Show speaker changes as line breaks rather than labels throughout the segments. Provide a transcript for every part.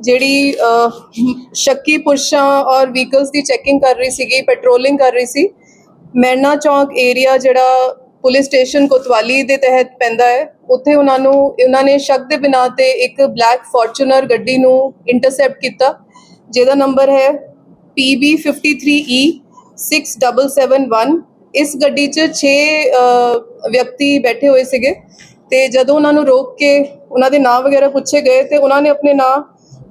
ਜਿਹੜੀ ਸ਼ੱਕੀ ਪੁਰਸ਼ਾਂ ਔਰ ਵਹੀਕਲਸ ਦੀ ਚੈਕਿੰਗ ਕਰ ਰਹੀ ਸੀਗੀ ਪੈਟਰੋਲਿੰਗ ਕਰ ਰਹੀ ਸੀ, ਮੈਨਾ ਚੌਂਕ ਏਰੀਆ ਜਿਹੜਾ ਪੁਲਿਸ ਸਟੇਸ਼ਨ ਕੋਤਵਾਲੀ ਦੇ ਤਹਿਤ ਪੈਂਦਾ ਹੈ, ਉੱਥੇ ਉਹਨਾਂ ਨੂੰ, ਉਹਨਾਂ ਨੇ ਸ਼ੱਕ ਦੇ ਬਿਨਾਂ ਤੇ ਇੱਕ ਬਲੈਕ ਫੋਰਚੂਨਰ ਗੱਡੀ ਨੂੰ ਇੰਟਰਸੈਪਟ ਕੀਤਾ, ਜਿਹਦਾ ਨੰਬਰ ਹੈ PB53E 6771 e ਇਸ ਗੱਡੀ 'ਚ 6 ਵਿਅਕਤੀ ਬੈਠੇ ਹੋਏ ਸੀਗੇ ਤੇ ਜਦੋਂ ਉਹਨਾਂ ਨੂੰ ਰੋਕ ਕੇ ਉਹਨਾਂ ਦੇ ਨਾਂ ਵਗੈਰਾ ਪੁੱਛੇ ਗਏ ਤੇ ਉਹਨਾਂ ਨੇ ਆਪਣੇ ਨਾਂ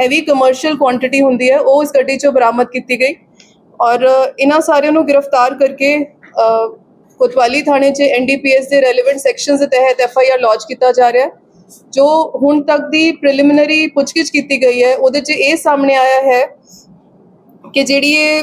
ਹੈਵੀ ਕਮਰਸ਼ੀਅਲ ਕੁਆਂਟੀਟੀ ਹੁੰਦੀ ਹੈ, ਉਹ ਇਸ ਗੱਡੀ ਚੋਂ ਬਰਾਮਦ ਕੀਤੀ ਗਈ। ਔਰ, ਇਹਨਾਂ ਸਾਰਿਆਂ ਨੂੰ ਗ੍ਰਿਫਤਾਰ ਕਰਕੇ ਕੋਤਵਾਲੀ ਥਾਣੇ 'ਚ ਐਨਡੀਪੀਐਸ ਦੇ ਰੈਲੇਵੈਂਟ ਸੈਕਸ਼ਨਸ ਦੇ ਤਹਿਤ ਐਫਆਈਆਰ ਲੌਂਚ ਕੀਤਾ ਜਾ ਰਿਹਾ ਹੈ, ਜੋ ਹੁਣ ਤੱਕ ਦੀ ਪ੍ਰੀਲਿਮਿਨਰੀ ਪੁੱਛਗਿੱਛ ਕੀਤੀ ਗਈ ਹੈ, ਉਹਦੇ 'ਚ ਇਹ ਸਾਹਮਣੇ ਆਇਆ ਹੈ ਕਿ ਜਿਹੜੀ ਇਹ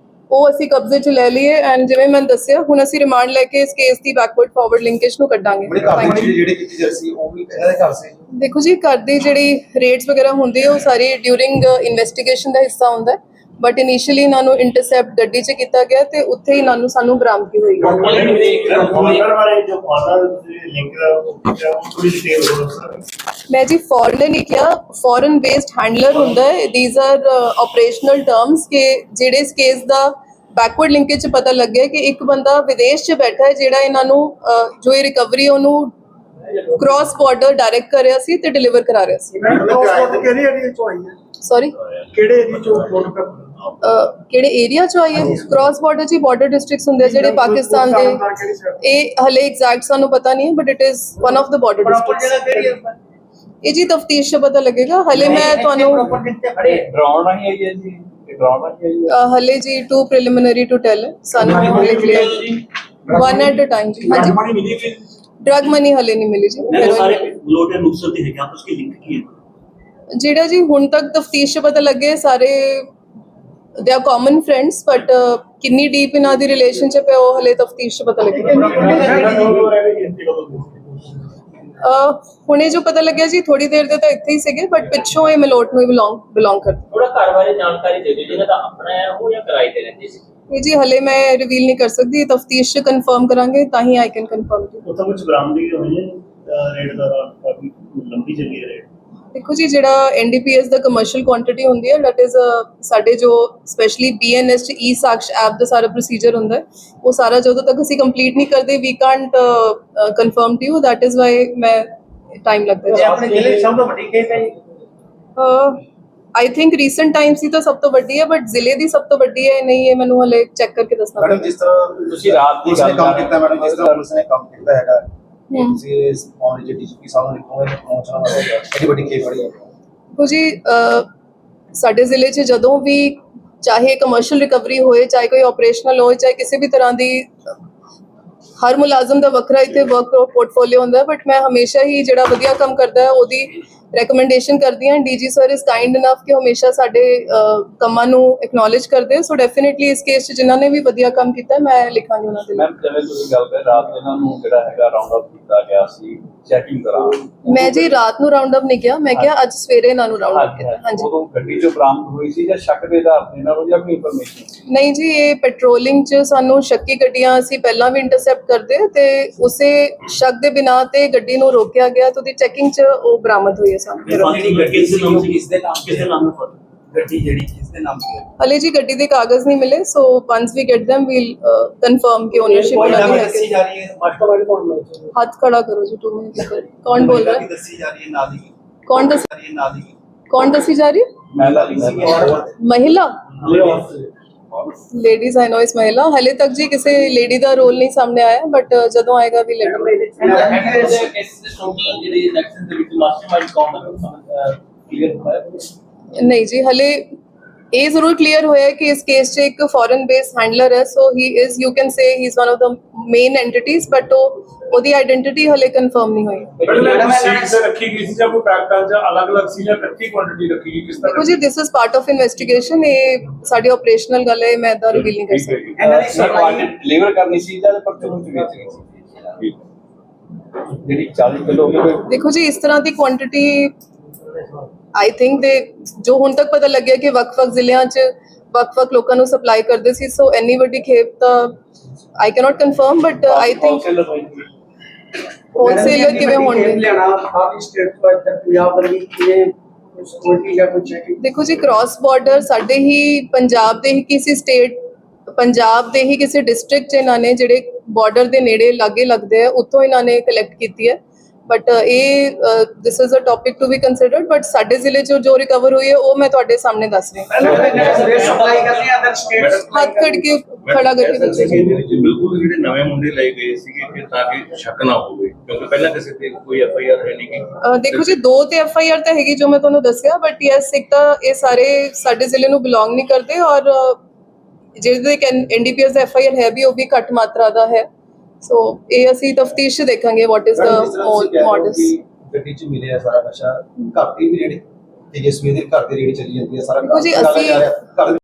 ਉਹ ਅਸੀਂ ਕਬਜ਼ੇ 'ਚ ਲੈ ਲਈਏ ਐਂਡ ਜਿਵੇਂ ਮੈਂ ਦੱਸਿਆ ਹੁਣ ਅਸੀਂ ਰਿਮਾਂਡ ਲੈ ਕੇ ਇਸ ਕੇਸ ਦੀ ਬੈਕਵਰਡ ਫਾਰਵਰਡ ਲਿੰਕੇਜ ਨੂੰ ਕੱਢਾਂਗੇ।
ਬੜੇ
Thank you.
ਕਾਬੂ ਜਿਹੜੇ ਕੀਤੀ ਜਾ ਸੀ ਉਹ ਵੀ ਇਹਨਾਂ ਦੇ ਘਰ ਸੀ।
ਦੇਖੋ ਜੀ ਘਰ ਦੀ ਜਿਹੜੀ ਰੇਟਸ ਵਗੈਰਾ ਹੁੰਦੀ ਹੈ ਉਹ ਸਾਰੀ ਡਿਊਰਿੰਗ ਇਨਵੈਸਟੀਗੇਸ਼ਨ ਦਾ ਹਿੱਸਾ ਹੁੰਦਾ ਹੈ। ਬਟ ਇਨੀਸ਼ੀਅਲੀ ਇਹਨਾਂ ਨੂੰ ਇੰਟਰਸੈਪਟ ਗੱਡੀ 'ਚ ਕੀਤਾ ਗਿਆ ਤੇ ਉੱਥੇ ਹੀ ਇਹਨਾਂ ਨੂੰ ਸਾਨੂੰ ਬਰਾਮਦਗੀ ਹੋਈ। ਹੈ
ਫਾਦਰ ਬਾਰੇ ਜੋ ਫਾਦਰ ਲਿੰਕ ਦਾ ਉਹ ਥੋੜੀ ਡਿਟੇਲ ਹੋ ਸਰ
ਮੈਂ ਜੀ ਫੋਰਨ ਨਹੀਂ ਕਿਹਾ ਫੋਰਨ ਬੇਸਡ ਹੈਂਡਲਰ ਹੁੰਦਾ ਹੈ। ਥੀਸ ਆਰ ਆਪਰੇਸ਼ਨਲ ਟਰਮਸ ਕਿ ਜਿਹੜੇ ਇਸ ਕੇਸ ਦਾ ਬੈਕਵਰਡ ਲਿੰਕੇਜ ਚ ਪਤਾ ਲੱਗਿਆ ਕਿ ਇੱਕ ਬੰਦਾ ਵਿਦੇਸ਼ 'ਚ ਬੈਠਾ ਹੈ ਜਿਹੜਾ ਇਹਨਾਂ ਨੂੰ ਜੋ ਇਹ ਰਿਕਵਰੀ ਉਹਨੂੰ ਕ੍ਰਾਸ ਬਾਰਡਰ ਡਾਇਰੈਕਟ ਕਰ ਰਿਹਾ ਸੀ ਤੇ ਡਿਲੀਵਰ ਕਰਾ ਰਿਹਾ ਸੀ।
ਪਾਸਪੋਰਟ ਕਿਹੜੀ ਏਰੀਆ ਚੋਂ ਆਈ ਹੈ?
ਸੌਰੀ
ਕਿਹੜੇ ਏਰੀਆ ਚੋਂ ਫੋਟੋ ਕਰ
ਕਿਹੜੇ ਏਰੀਆ ਚ ਆਈ ਹੈ? ਕ੍ਰਾਸ ਬਾਰਡਰ ਜੀ ਬਾਰਡਰ ਡਿਸਟ੍ਰਿਕਟਸ ਹੁੰਦੇ ਆ ਜਿਹੜੇ ਪਾਕਿਸਤਾਨ ਦੇ। ਇਹ ਹਲੇ ਐਗਜ਼ੈਕਟ ਸਾਨੂੰ ਪਤਾ ਨਹੀਂ ਹੈ but it is one of the border districts ਇਹ ਜੀ ਤਫਤੀਸ਼ 'ਚ ਪਤਾ ਲੱਗੇਗਾ ਹਲੇ ਮੈਂ ਤੁਹਾਨੂੰ
ਡਰਾਉਣ ਨਹੀਂ ਆਈ ਹੈ ਜੀ ਇਹ ਡਰਾਉਣ ਨਹੀਂ ਆਈ ਹੈ
ਅਹ ਹਲੇ ਜੀ ਟੂ ਪ੍ਰੀਲਿਮਿਨਰੀ ਟੂ ਟੈਲ ਸਾਨੂੰ ਹਲੇ clear one at a time ਜੀ ਹਾਂਜੀ
हमारी मिली हुई
ਡਰਗ ਮਨੀ ਹਲੇ ਨਹੀਂ ਮਿਲੀ ਜੀ
मैं सारे
heroin
लोटे नुकसान थे क्या उसकी लिंक की है
ਮਿਲੀ। ਜਿਹੜਾ ਜੀ ਹੁਣ ਤੱਕ ਤਫਤੀਸ਼ 'ਚ ਪਤਾ ਲੱਗੇ ਸਾਰੇ they are common friends but ਕਿੰਨੀ ਡੀਪ ਇਹਨਾਂ ਦੀ ਰਿਲੇਸ਼ਨਸ਼ਿਪ ਹੈ ਉਹ ਹਲੇ ਤਫਤੀਸ਼ 'ਚ ਪਤਾ ਲੱਗੇਗਾ ਅਹ ਹੁਣੇ ਜੋ ਪਤਾ ਲੱਗਿਆ ਜੀ ਥੋੜੀ ਦੇਰ ਦੇ ਤਾਂ ਇੱਥੇ ਹੀ ਸੀਗੇ ਬਟ ਪਿੱਛੋਂ ਇਹ ਮਲੋਟ ਨੂੰ ਬਿਲੋਂਗ ਬਿਲੋਂਗ ਕਰਦੇ
ਥੋੜਾ ਘਰ ਬਾਰੇ ਜਾਣਕਾਰੀ ਦੇ ਦਿਓ ਜਿਹਨਾਂ ਦਾ ਆਪਣਾ ਹੈ ਉਹ ਜਾਂ ਕਿਰਾਏ ਤੇ ਰਹਿੰਦੇ ਸੀ?
ਇਹ ਜੀ ਹਲੇ ਮੈਂ ਰਿਵੀਲ ਨਹੀਂ ਕਰ ਸਕਦੀ ਤਫਤੀਸ਼ ਕਨਫਰਮ ਕਰਾਂਗੇ ਤਾਂ ਹੀ ਆਈ ਕੈਨ ਕਨਫਰਮ
ਉੱਥੇ ਕੁਝ ਬਰਾਮਦਗੀ ਹੋਈ ਹੈ ਰੇਟ ਦਾ ਕਾਫੀ ਲੰਬੀ ਚੱਲੀ ਹੈ ਰੇਟ।
ਦੇਖੋ ਜੀ ਜਿਹੜਾ ਐਨਡੀਪੀਐਸ ਦਾ ਕਮਰਸ਼ੀਅਲ ਕੁਆਂਟੀਟੀ ਹੁੰਦੀ ਹੈ ਦੈਟ ਇਜ਼ ਸਾਡੇ ਜੋ ਸਪੈਸ਼ਲੀ ਬੀਐਨਐਸ ਚ ਈ ਸਾਕਸ਼ ਐਪ ਦਾ ਸਾਰਾ ਪ੍ਰੋਸੀਜਰ ਹੁੰਦਾ ਹੈ ਉਹ ਸਾਰਾ ਜਦੋਂ ਤੱਕ ਅਸੀਂ ਕੰਪਲੀਟ ਨਹੀਂ ਕਰਦੇ we can't confirm to you that is why ਮੈਂ ਟਾਈਮ ਲੱਗਦਾ
ਇਹ ਆਪਣੇ ਜ਼ਿਲ੍ਹੇ ਸਭ ਤੋਂ ਵੱਡੀ ਖੇਪ ਹੈ ਜੀ?
ਆਈ ਥਿੰਕ ਰੀਸੈਂਟ ਟਾਈਮਸ ਦੀ ਤਾਂ ਸਭ ਤੋਂ ਵੱਡੀ ਹੈ ਬਟ ਜ਼ਿਲ੍ਹੇ ਦੀ ਸਭ ਤੋਂ ਵੱਡੀ ਹੈ ਨਹੀਂ ਇਹ ਮੈਨੂੰ ਹਲੇ ਚੈੱਕ ਕਰਕੇ ਦੱਸਣਾ
ਮੈਡਮ ਜਿਸ ਤਰ੍ਹਾਂ
ਤੁਸੀਂ ਰਾਤ ਦੀ ਗੱਲ
ਕੰਮ
ਕਰ ਰਹੇ
ਕੀਤਾ ਮੈਡਮ ਜਿਸ ਤਰ੍ਹਾਂ ਪੁਲਿਸ ਨੇ ਕੰਮ ਕੀਤਾ ਹੈਗਾ। ਤੁਸੀਂ ਇਸ ਮਾਮਲੇ 'ਚ ਡੀਜੀਪੀ ਸਾਹਿਬ ਨੂੰ ਲਿਖੋਗੇ ਪਹੁੰਚਣਾ ਹੋਵੇਗਾ ਇਹਦੀ ਵੱਡੀ ਖੇਪ ਬੜੀ ਹੈ?
ਦੇਖੋ ਜੀ ਅਹ, ਸਾਡੇ ਜ਼ਿਲ੍ਹੇ 'ਚ ਜਦੋਂ ਵੀ ਚਾਹੇ ਕਮਰਸ਼ੀਅਲ ਰਿਕਵਰੀ ਹੋਏ ਚਾਹੇ ਕੋਈ ਆਪਰੇਸ਼ਨਲ ਹੋਏ ਚਾਹੇ ਕਿਸੇ ਵੀ ਤਰ੍ਹਾਂ ਦੀ ਹਰ ਮੁਲਾਜ਼ਮ ਦਾ ਵੱਖਰਾ ਇੱਥੇ ਵਰਕ ਪੋਰਟਫੋਲੀਓ ਹੁੰਦਾ ਬਟ ਮੈਂ ਹਮੇਸ਼ਾ ਹੀ ਜਿਹੜਾ ਵਧੀਆ ਕੰਮ ਕਰਦਾ ਹੈ ਉਹਦੀ ਰეკਮੈਂਡੇਸ਼ਨ ਕਰਦੀ ਹਾਂ। DG sir is kind enough ਕਿ ਹਮੇਸ਼ਾ ਸਾਡੇ ਕੰਮਾਂ ਨੂੰ ਐਕਨੋਲਜ ਕਰਦੇ ਸੋ ਡੈਫੀਨਿਟਲੀ ਇਸ ਕੇਸ 'ਚ ਜਿਨ੍ਹਾਂ ਨੇ ਵੀ ਵਧੀਆ ਕੰਮ ਕੀਤਾ ਮੈਂ ਲਿਖਾਂਗੀ ਉਹਨਾਂ ਦੇ ਲਈ।
ਮੈਮ ਜਿਵੇਂ ਤੁਸੀਂ ਗੱਲ ਕਰ ਰਾਤ ਇਹਨਾਂ ਨੂੰ ਜਿਹੜਾ ਹੈਗਾ ਰਾਉਂਡ ਅਪ ਕੀਤਾ ਗਿਆ ਸੀ ਚੈਕਿੰਗ ਦੌਰਾਨ
ਮੈਂ ਜੀ ਰਾਤ ਨੂੰ ਰਾਉਂਡ ਅਪ ਨਹੀਂ ਕਿਹਾ ਮੈਂ ਕਿਹਾ ਅੱਜ ਸਵੇਰੇ ਇਹਨਾਂ ਨੂੰ ਰਾਉਂਡ ਅਪ ਕੀਤਾ। ਹਾਂਜੀ।
ਉਦੋਂ ਗੱਡੀ ਜੋ ਬਰਾਮਦ ਹੋਈ ਸੀ ਜਾਂ ਸ਼ੱਕ ਦੇ ਆਧਾਰ ਤੇ ਇਹਨਾਂ ਨੂੰ ਜਾਂ ਕੋਈ ਇਨਫੋਰਮੇਸ਼ਨ
ਨਹੀਂ ਜੀ ਇਹ ਪੈਟਰੋਲਿੰਗ 'ਚ ਸਾਨੂੰ ਸ਼ੱਕੀ ਗੱਡੀਆਂ ਅਸੀਂ ਪਹਿਲਾਂ ਵੀ ਇੰਟਰਸੈਪਟ ਕਰਦੇ ਤੇ ਉਸੇ ਸ਼ੱਕ ਦੇ ਬਿਨਾ ਤੇ ਗੱਡੀ ਨੂੰ ਰੋਕਿਆ ਗਿਆ ਤੇ ਉਹਦੀ ਚੈਕਿੰਗ 'ਚ ਉਹ ਬਰਾਮਦ ਹੋਈ ਹੈ ਸਾਨੂੰ।
ਜਿਹੜੀ ਗੱਡੀ ਸੀ ਉਹ ਕਿਸ ਦੇ ਨਾਮ
ਕਿਸ ਦੇ ਨਾਮ ਫਰ ਗੱਡੀ ਜਿਹੜੀ ਕਿਸ ਦੇ ਨਾਮ ਤੇ ਹੈ?
ਹਲੇ ਜੀ ਗੱਡੀ ਦੇ ਕਾਗਜ਼ ਨਹੀਂ ਮਿਲੇ so once we get them will confirm ਕਿ ਓਨਰਸ਼ਿਪ
ਕੋਈ
ਉਹਨਾਂ
ਨਾਮ
ਦੀ ਹੈ
ਦੱਸੀ ਜਾ ਰਹੀ ਹੈ?
ਮਾਸਟਰ ਕੌਣ ਮਿਲਦਾ
ਹੱਥ ਖੜਾ ਕਰੋ ਜੀ ਟੂ ਮਿੰਟ ਕੌਣ ਬੋਲ ਰਿਹਾ?
ਮਹਿਲਾ
ਹੈ
ਦੱਸੀ ਜਾ ਰਹੀ ਹੈ ਹੀ?
ਕੌਣ ਦੱਸ
ਜਾ ਰਹੀ ਹੈ ਹੀ?
ਕੌਣ ਦੱਸੀ ਜਾ ਰਹੀ? ਹੈ
ਮੈਂ ਤਾਂ
ਮਹਿਲਾ? ਲੇਡੀਜ਼ ਆਈ ਨੋ ਇਸ ਮਹਿਲਾ। ਹਲੇ ਤੱਕ ਜੀ ਕਿਸੇ ਲੇਡੀ ਦਾ ਰੋਲ ਨਹੀਂ ਸਾਹਮਣੇ ਆਇਆ ਬਟ ਜਦੋਂ ਆਏਗਾ ਵੀ ਲੈਟ
ਜਿਹੜੀ ਇਲੈਕਸ਼ਨ ਦੇ ਵਿੱਚ ਮਾਸਟਰਮਾਈਂਡ ਕੌਣ ਕਲੀਅਰ ਹੋਇਆ?
ਨਹੀਂ ਜੀ ਹਲੇ ਇਹ ਜ਼ਰੂਰ ਕਲੀਅਰ ਹੋਇਆ ਹੈ ਕਿ ਇਸ ਕੇਸ 'ਚ ਇੱਕ ਫੋਰਨ ਬੇਸ ਹੈਂਡਲਰ ਹੈ so he is you can say he is one of the main entities but ਉਹ ਉਹਦੀ ਆਇਡੈਂਟੀਟੀ ਹਲੇ ਕਨਫਰਮ ਨਹੀਂ ਹੋਈ।
ਮੈਡਮ ਸੀਟ ਤੇ ਰੱਖੀ ਗਈ ਸੀ ਜਾਂ ਕੋਈ ਪੈਕਟਾਂ 'ਚ ਅਲੱਗ-ਅਲੱਗ ਸੀ ਜਾਂ ਇਕੱਠੀ ਕੁਆਂਟੀਟੀ ਰੱਖੀ ਗਈ ਕਿਸ ਤਰ੍ਹਾਂ?
ਦੇਖੋ ਜੀ this is part of investigation ਇਹ ਸਾਡੀ ਆਪਰੇਸ਼ਨਲ ਗੱਲ ਹੈ ਮੈਂ ਤਾਂ ਰਿਵੀਲ ਨਹੀਂ ਕਰ ਸਕਦੀ।
ਇਹਨਾਂ ਦੀ supply-
ਡਿਲੀਵਰ ਕਰਨੀ ਸੀ ਜਾਂ ਪਰਚੂਨ ਚ ਵੇਚਣੀ ਸੀ? ਜਿਹੜੀ 40 ਕਿਲੋ ਹੋਵੇ
ਦੇਖੋ ਜੀ ਇਸ ਤਰ੍ਹਾਂ ਦੀ ਕੁਆਂਟੀਟੀ ਆਈ ਥਿੰਕ ਦੇ ਜੋ ਹੁਣ ਤੱਕ ਪਤਾ ਲੱਗਿਆ ਕਿ ਵੱਖ-ਵੱਖ ਜ਼ਿਲ੍ਹਿਆਂ 'ਚ ਵੱਖ-ਵੱਖ ਲੋਕਾਂ ਨੂੰ ਸਪਲਾਈ ਕਰਦੇ ਸੀ ਸੋ ਇੰਨੀ ਵੱਡੀ ਖੇਪ ਤਾਂ I cannot confirm but I think wholesaler ਕਿਵੇਂ ਹੋਣਗੇ?
ਲਿਆਣਾ ਆਪ ਸਟੇਟ ਤੋਂ ਤੱਕ ਪੰਜਾਬ ਵਰਗੀ ਕਿਵੇਂ ਸਿਕਿਉਰਿਟੀ ਜਾਂ ਕੋਈ ਚੈਕਿੰਗ
ਦੇਖੋ ਜੀ ਕ੍ਰਾਸ ਬਾਰਡਰ ਸਾਡੇ ਹੀ ਪੰਜਾਬ ਦੇ ਹੀ ਕਿਸੇ ਸਟੇਟ ਪੰਜਾਬ ਦੇ ਹੀ ਕਿਸੇ ਡਿਸਟ੍ਰਿਕਟ 'ਚ ਇਹਨਾਂ ਨੇ ਜਿਹੜੇ ਬਾਰਡਰ ਦੇ ਨੇੜੇ ਲਾਗੇ ਲੱਗਦੇ ਆ ਉੱਥੋਂ ਇਹਨਾਂ ਨੇ ਕਲੈਕਟ ਕੀਤੀ ਹੈ। ਬਟ ਇਹ this is a topic to be considered but ਸਾਡੇ ਜ਼ਿਲ੍ਹੇ 'ਚੋਂ ਜੋ ਰਿਕਵਰ ਹੋਈ ਹੈ ਉਹ ਮੈਂ ਤੁਹਾਡੇ ਸਾਹਮਣੇ ਦੱਸ ਰਹੀ ਹਾਂ।
ਸਪਲਾਈ ਕਰਦੇ ਆ ਅਦਰ ਸਟੇਟਸ
ਹੱਥ ਖੜ ਕੇ ਖੜਾ ਕਰਕੇ ਦੱਸੋ ਜੀ
ਇਹਦੇ ਵਿੱਚ ਬਿਲਕੁਲ ਜਿਹੜੇ ਨਵੇਂ ਮੁੰਡੇ ਲਏ ਗਏ ਸੀਗੇ ਕਿ ਤਾਂ ਕਿ ਸ਼ੱਕ ਨਾ ਹੋਵੇ ਕਿਉਂਕਿ ਪਹਿਲਾਂ ਕਿਸੇ ਤੇ ਕੋਈ ਐਫ ਆਈ ਆਰ ਹੈ ਨਹੀਂ ਗੀ।
ਅਹ ਦੇਖੋ ਜੀ ਦੋ ਤੇ ਐਫ ਆਈ ਆਰ ਤਾਂ ਹੈਗੀ ਜੋ ਮੈਂ ਤੁਹਾਨੂੰ ਦੱਸਿਆ ਬਟ ਯੈਸ ਇੱਕ ਤਾਂ ਇਹ ਸਾਰੇ ਸਾਡੇ ਜ਼ਿਲ੍ਹੇ ਨੂੰ ਬਿਲੋਂਗ ਨਹੀਂ ਕਰਦੇ ਔਰ ਜਿਹਦੇ ਐਨਡੀਪੀਐਸ ਦਾ ਐਫ ਆਈ ਆਰ ਹੈ ਵੀ ਉਹ ਵੀ ਘੱਟ ਮਾਤਰਾ ਦਾ ਹੈ। ਸੋ ਇਹ ਅਸੀਂ ਤਫਤੀਸ਼ ਦੇਖਾਂਗੇ ਵਾਟ ਇਜ਼ ਦਾ ਮੋਡਸ
ਗੱਡੀ 'ਚ ਮਿਲਿਆ ਸਾਰਾ ਨਸ਼ਾ ਘਰ ਦੀ ਵੀ ਜਿਹੜੀ ਤੇਜਸਵੀ ਦੇ ਘਰ ਦੀ ਰੇੜੀ ਚੱਲੀ ਜਾਂਦੀ ਹੈ ਸਾਰਾ ਦਾ
ਅਸੀਂ-